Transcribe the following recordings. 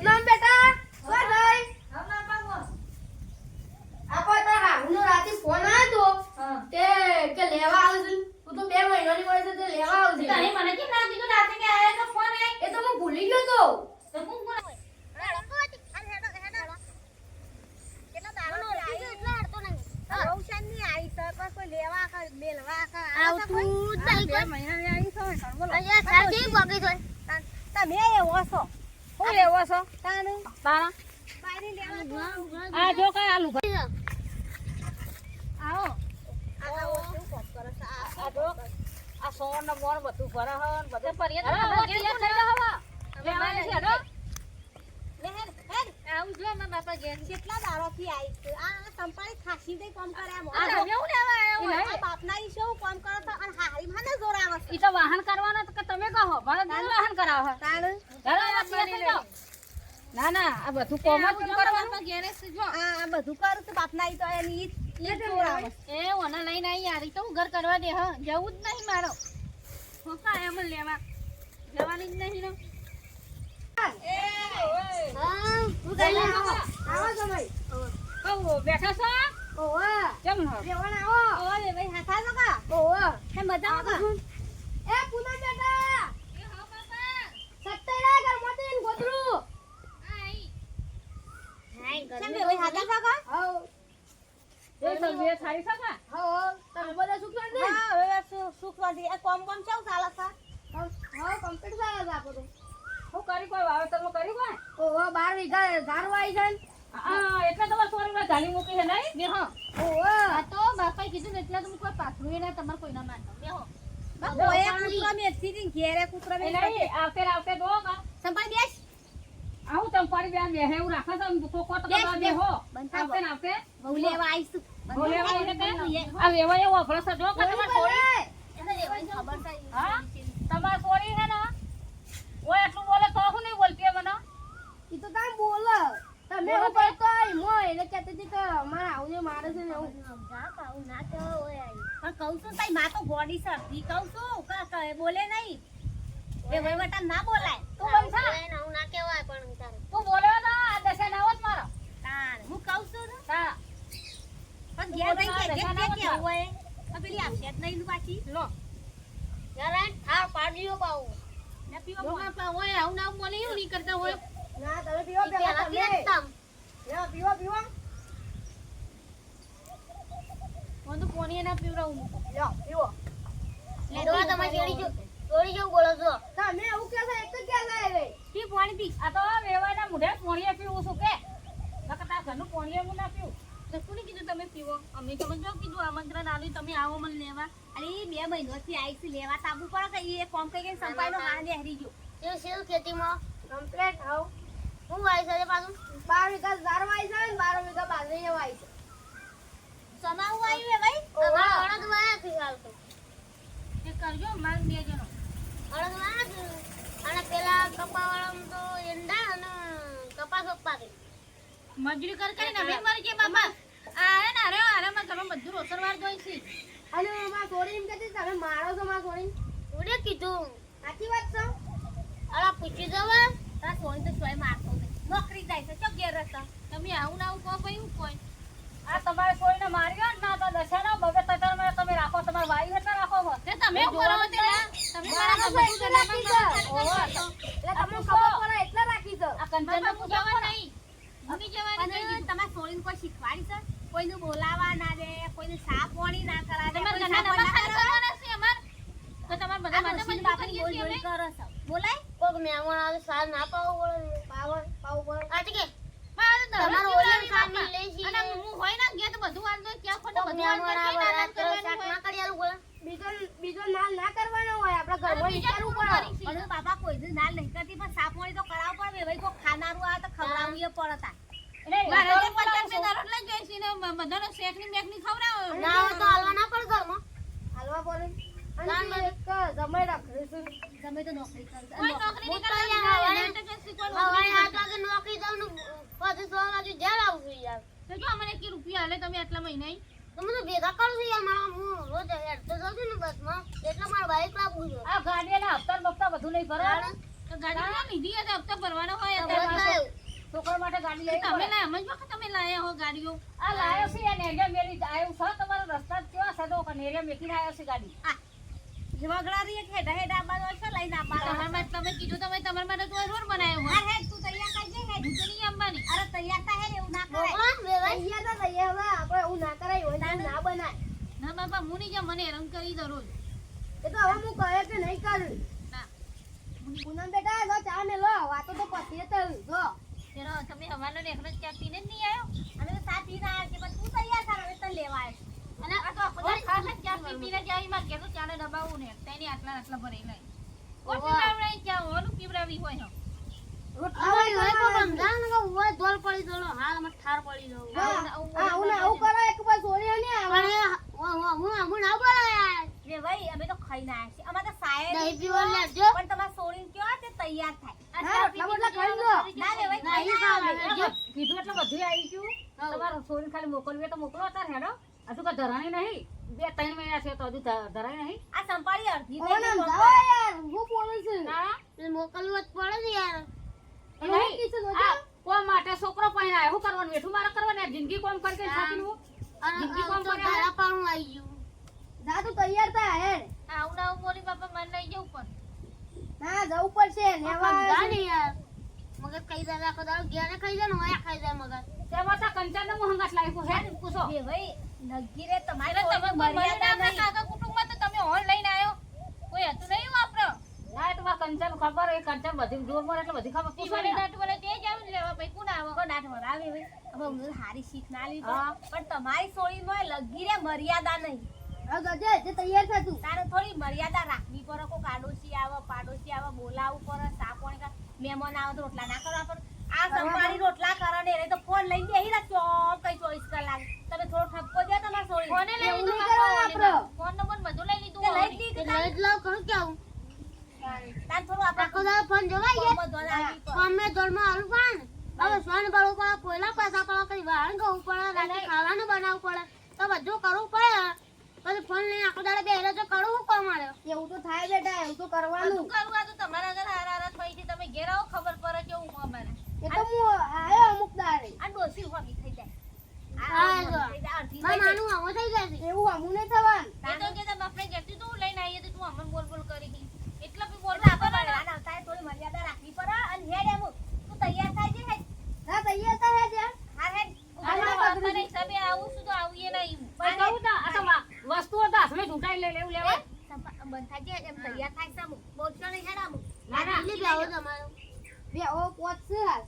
પૂનમ બેટા શું થઈ આપો તો હાહુનો રાતે ફોન આવ્યો તો તે કે લેવા આવશે હું તો બે મહિનાની હોય છે તે લેવા આવશે તને મને કેમ ના કીધું રાતે કે આયા તો ફોન આય એ તો હું ભૂલી ગયો તો તો કોણ કોણ તમે એવો છો હું લેવો છો તાનું તારા? બારી લેવા તો આ જો કઈ આલુ આવો? આ આ સોન ને મોન બધું ભરે બધું. છે હડો. લે. આવું જો બાપા ઘેર. કેટલા સંપાળી ખાસી કોમ કરે હું લેવા આવ્યો આ બાપના ઈ શું કોમ કરો છો? અને હારી મને જોર આવે ઈ તો વાહન કરવાનો તો કે તમે કહો. વાહન કરાવો. થઈ જાઓ. ના ના આ બધું કોમ જ કરવાનું ઘેરે જો. આ આ બધું કરું છું બાપના ઈ તો એની ઈ જ- ઈ જ જોર આવે. છે. એ ઓને લઈને આવી યાર તો હું ઘર કરવા દે હ જવું જ નહીં મારો. હોકા એમ લેવા. જવાની જ નહીં ને. હા, શું કરી આવો? આવો જમાઈ. કહો બેઠા છો? કેમ હો આવો. ઓવે, ભાઈ હાથા કા? ઓવે. હે, મજામાં કા? એ પૂનમ બેટા એ હો બાપા સત્તરા ઘરમાંથી એને ગોતરું આઈ તમે બધા હા, હવે? કોમ કોમ ચાલે કમ્પ્લીટ છે આપો તો હું કરી કોઈ વાવેતરનું કર્યું કોઈ? ઓવે બાર વીઘા ધારો આવી છે હા એટલે તમારે સોરી માં ધાલી મૂકી છે નહીં? બે હો. ઓવે આ તો બાપાએ કીધું એટલે તો હું કોઈ પાછું ના તમારે કોઈના માનતો બે હો. બા, કોઈએ કૂતરો મેરથી હતી ઘેરે કૂતરો મેં નહીં આવતે આવતે દો. આવું બેન બેહે એવું રાખો છો તો કરવા બેહો. બંધ ને આવતે બહુ લેવા આવીશું. બહુ લેવા એટલે આ વેવા એવો અભળો છે કે તમારે. હા? છે. ને? એટલું બોલે તો હું નહીં બોલતી મને? ઈ તો તમે બોલો તમે એવું કરતો? મો એને કહેતી હતી કે મારે આવજે મારે છે ને આવું ના કહું છું તારી મા તો ગોડી છે. અડધી કહું છું બોલે નહીં. એ વહીવટા ના બોલાય. તું બંધા હું ના કહેવાય પણ તારે તું બોલ્યો તો આ દશે નાવત મારો. તાર હું કહું છું ને? તા પણ ઘેર ગઈ કે કે કે કે હોય તો પેલી આવશે જ નહીં પાછી. લો. યાર થાર પાડ્યો પાઉ ને પીવો જો પા હોય આવું ના બોલી હું નહીં કરતા હોય. ના તમે પીવો પેલા તમે. પીવો પીવો. મને તો પોણીએ ના પીવડાવું. લ્યો પીવો. લેડવા તમારી જેડી જો. જોડી જેવું બોલો છો. તમે એવું કે એક જ છે હવે પી પાણી પી આ તો વેવાના મુઢે પાણી પીવું છું કે. નકર તારા ઘરનું પાણી હું ના પીવું. તો કોને કીધું તમે પીવો? અમે તો જો કીધું આમંત્રણ આલ્યું તમે આવો મને લેવા. અરે એ બે મહિનોથી આવી છે લેવા સાબુ પર કે એ કોમ કઈ કઈ સંપાઈ નો. ને હરી ગયો. એ શેર ખેતીમાં? કમ્પ્લેટ હાઉ હું વાય છે પાછું? બાર વીઘા ધારો વાઈ છે ને બાર વીઘા બાજરી એવા વાઈ છે સમાવું આવ્યું હે ભાઈ? અમારા અડદ વાયા થી હાલ તો. એ કરજો માંગ બે જણો. અને પેલા કપાવાળામાં તો એંડા અને કપાસ દે મજૂરી કર કરીને અમે મરી ગયા બાપા. આ હે ને અરે અરે માં તમે બધું રોસરવાર દોઈ છે. અને મારા છોડી એમ કહેતી તમે મારો છો મારા છોડી. ઉડે કીધું. સાચી વાત છે. અલા પૂછી જવા. તારા સોની તો સોય મારતો નોકરી જાય છે ચો ઘેર રહેતા. તમે આવું ના આવું કહો ભાઈ હું કોઈ? આ તમારે કોઈને માર્યો જ ના તો દશાના બબે તતરમાં તમે રાખો તમારે વાયુ હતા રાખો તે તમે કરો શીખવાડી છે? કોઈને બોલાવા ના દે કોઈને પાણી ના કરાવે ના છે તો તમારે બધા મને મને બાપાની બોલ બોલ. કરે બોલાય. કોક મહેમાન આવે સાર ના પાવો પડે. પાવો પાવર આ કે તમારો સાર બાપા. લઈ અને હું હોય ના ગયા તો બધું વાંધો હોય, ક્યાં ખોટો બધું ક્યાં રાત નાના શાક ના કરી આલું પડે. બીજો બીજો ના ના કરવાનો હોય આપણા ઘરમાં વિચારવું પડે. અને બાપા કોઈ દી ના નહીં કરતી પણ સા પાણી તો કરાવ પડે ભાઈ કોઈ ખાનારું આવે તો એ ખવડાવો. ના હોય તો હાલવા ના પડે ઘરમાં. હાલવા પડે. ના, અને ના. એક જમાઈ રાખીશું. ગમે તો નોકરી ને પછી છ વાગે ઘેર આવું યાર. અમને એક રૂપિયા હાલે તમે આટલા મહિને તમે તો ભેગા કરું છું યાર મારા હું રોજ હેડતો જાઉં છું ને બસમાં એટલે મારા બાઈક લાવવું છે. આ ગાડીના હપ્તા ને બપ્તા બધું નહીં ભરવાનું તો ગાડી ના લીધી હશે, હપ્તો ભરવાનો હોય પાછો. માટે ગાડી લઈ તમે. લાયા, એમ વખત તમે લાયા હો ગાડીઓ. આ લાયો છે અને એરિયા મેરી આવ્યું છે તમારો રસ્તા કેવા છે તો પણ એને મેકીને આવ્યો છે ગાડી. વગડા રી હેડા હેડા આવવાનો છે લઈને આવવાનો તમારા તમે કીધું તમે તમારા માટે તો રોડ બનાવ્યો હોય હેડ તું તૈયાર કરજે હેડ હું તો નહીં આવવાની અરે તૈયાર થાય હેડ એવું ના કરાય મોકલો ને વેવાઈ. તૈયાર તો તૈયાર હવે આપણે એવું ના કરાય હોય તો ના બનાય ના બાપા હું નહીં જાઉં, દો રોજ એ તો હવે હું કહે કે નહીં કરું. પૂનમ બેટા લો ચા મેલો વાતો તો પછી તો જો. તેરો તમે હવાનો ને એકલો ચા પીને જ નહીં આવ્યો? અને તો ચા પીને આવ્યો કે પણ તું તૈયાર કર હવે તને લેવા આવ્યો અને આ તો આખો ખાસ ચા પીને જાય માં કે તો ચાને દબાવું ને તેની આટલા આટલા ભરી લઈ કોણ પીવડાવડાવી ચા ઓનું પીવડાવી હોય. હો. હવે હોય તો સમજાવો ને હોય ધોલ પડી દો હાલમાં ઠાર પડી દો હા આવું આવું કરો એક બસ સોરી ને ના લો ના નહીં આવી. ધરાણી નહીં. બે ત્રણ મહિના છે તો હજુ નહીં. આ સંભાળી અડધી હું બોલું છું. મોકલવું જ પડે ને યાર. નહીં. તો માટે છોકરો પહેરાય શું કરવાનું? બેઠું મારે કરવાનું? જિંદગી કોમ કરી કરી થાકી હું અને જિંદગી કોમ તો કરે તારા પાણું આવી ગયું. જા તું તૈયાર થા હેડ. આવું ના આવું બાપા મને લઈ જવું પણ. જવું પડશે હું હંગાત લાવી હેડ પૂછો. બે ભાઈ નગીરે તમારે તમે મર્યાદા નહીં. કાકા કુટુંબમાં તો તમે હોલ લઈને આવ્યો. કોઈ હતું નહીં વાપરો તમારે ખબર એ કંચન બધી જોર મળે એટલે બધી ખબર પૂછવાની દાંત વળે તે ને લેવા ભાઈ કોણ આવો? કો દાંત વળાવે હવે? હું હારી શીખ ના લીધો. પણ તમારી સોળીમાં લગીરે મર્યાદા નહીં. ગજે જે તૈયાર થતું તારે થોડી મર્યાદા રાખવી પડે. કો કાડોશી આવે પાડોશી આવે બોલાવવું પડે સા પાણી મહેમાન આવે તો રોટલા ના કરવા પડે. આ સંભાળી રોટલા કરે ને એને તો ફોન લઈને બેહી રાખ્યો કઈ ચોવીસ કલાક તમે થોડો ઠપકો દે તમારા સોળી ફોને લઈ એવું લીધું નહીં કરવાનું આપણે. ફોન નંબર બધું લઈ લીધું લઈ જ લીધું એટલે જ લાવ કરું કેવું તાર થોડું આપણે આખો દાડો ફોન જોવાઈ ગયા બધું આવી પડે. ફોન મેં દોડમાં આલુ પડે ને હવે સોન બાળું પડે કોયલા પૈસા પડે કઈ વાળન ગવું પડે રાતે ખાવાનું બનાવવું પડે. તો બધું કરવું પડે. પછી ફોન લઈને આખો દાડે બેહેલો તો કરવું કોણ મારે એવું તો થાય બેટા એવું તો કરવાનું. કરવું આ તો તમારા ઘરે હારા હારા થઈ તમે ઘેર આવો ખબર પડે કેવું અમારે. એ તો હું આયો અમુક દાડે. આ ડોસી હોમી થઈ જાય. હા, આ જો. થઈ જાય, અડધી મારા થઈ જાય. નાનું આવો થઈ જાય છે એવું હમું નહીં થવાનું એ તો કે તમે આપણે ઘેરથી તું લઈને આવીએ તો તું અમને બોલ બોલ કરી ગઈ એટલા બી બોલ રાખવા પડે આ નવતારે થોડી મર્યાદા રાખવી પડે અને હેડ એમ તું તૈયાર થાય છે હેડ ના તૈયાર થા હેડ યાર હા હેડ હાલ આ ના વાર્તાના હિસાબે આવું છું તો આવીએ નહીં પણ કહું તો આ તો વા- વસ્તુઓ તો હાથમાં ઢૂંઢાઈને લઈ લેવું લેવાય બંધ થાય છે એમ તૈયાર થાય છે અમુક બોલશો નહીં હેડ અમુક ના ના કેટલી બેહો તમારો બે ઓ પોચ છે હાલ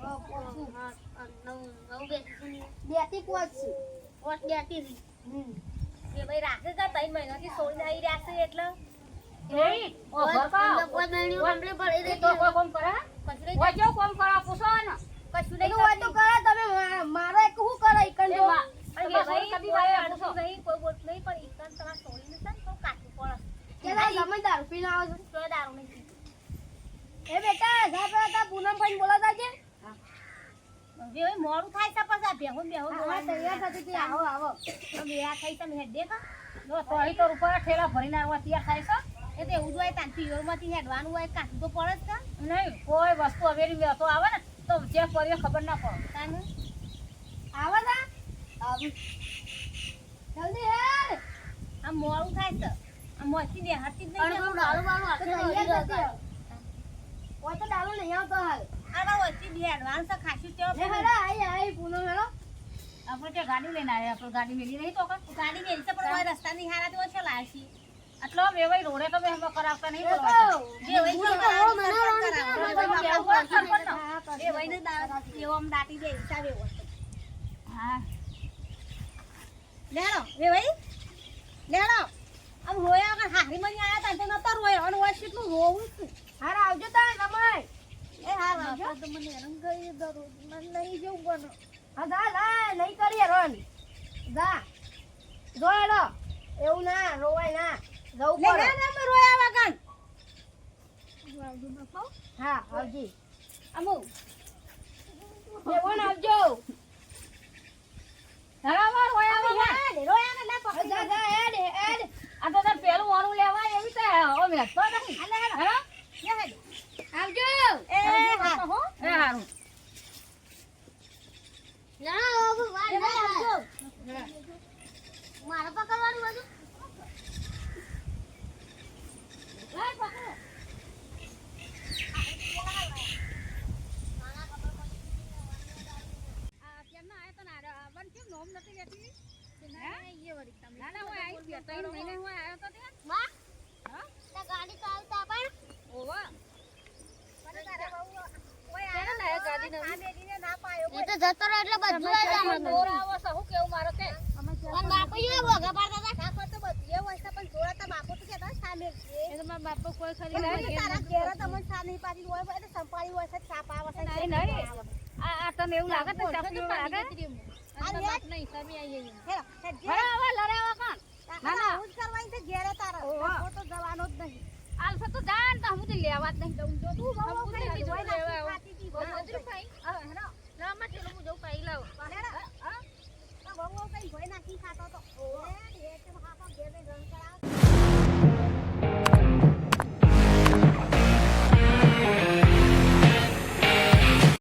ઓ પોચ છે. બેથી પોચ છે હમ. એ ભાઈ રાખે કા ત્રણ મહિનાથી સોળી આવી રહ્યા છે એટલે? એય, ઓ ઘર કા એ તો કોઈ કોમ કરા? કશું નહીં કોઈ કેવું કોમ કરે પૂછો ને કશું નહીં તો હોય તો કરે તમે મારા એક શું કરા ઈકન એ જો? તમારે ભાઈ કદી વાય પૂછો? નહીં કોઈ બોટ નહીં પણ ઈકન તમારા સોળીને છે ને થોડું કાચું પડે. કેલા તમે દારૂ પીને આવો છો. તો દારૂ નહીં. એ બેટા જા પેલા તા પૂનમ ભાઈ બોલાતા છે હવે હવે મોડું થાય છે પછી ભેહું ને ભેહું તૈયાર થતી હતી આવો આવો. તો વેળા થઈ તમે હેડ દેખા. જો તો અહીં તો રૂપિયા ઠેલા ભરીને આવવા તૈયાર થાય છે. એટલે એવું જ હોય તાન પિયરમાંથી હેડવાનું હોય કાચું તો પડે જ કા નહીં કોઈ વસ્તુ અવેરી તો આવે ને. તો જે કરીએ ખબર ના પડે. તાન? આવો તા? આવું. જલ્દી હેડ. આ મોડું થાય છે. આ મોથી હાથી જ નહીં ડાળું બાળું તો હાથે તૈયાર થતી હોય. તો ડાળું નહીં આવતો હાલ આપણે ગાડી લઈને આવ્યા આપણે ગાડી મેલી નહીં તો ગાડી મેલી છે પણ હવે રસ્તાની હારા તો આટલો રોડે તો કરાવતા નહીં તો તો તો દાટી દે હિસાબે એવો હા. લેણો લેણો. આમ રોયા વગર હારી મની આયા તા તો નતો અને હોય કેટલું રોવું છું. હારા આવજો તા રમાય. એ તો મને હેરાન કરી દરરોજ મને નહીં જવું બનો હા નહીં કરીએ રોન જા. જો હેડો એવું ના રોવાય ના. જવું પડે. ના ના રોયા વગર. હા આવજી. અમુ એવોન આવજો. ધરાવવા રોયા વગર. રોયા ના જા જા આ તો તાર પેલું વાળું લેવાય એવી તો ઓ મેં તો નહીં. હેલો આવજો. મારે પકડવાનું બધું આ કેમના આયા તને આ આવવાનું કેમ નોમ નથી લેતી ના ના હું આવી ગયા ત્રણ મહિને હું આવ્યો તો ત્યાં માં હા તે ગાડી ચાલતા પણ ઓવા એ તો જતો રહ્યો તે બાપુ જો નહીં. આલસે તો જાન તો હું લેવા જ નહીં દઉં. જો તું બહુ બહુ લેવા આવું Nanti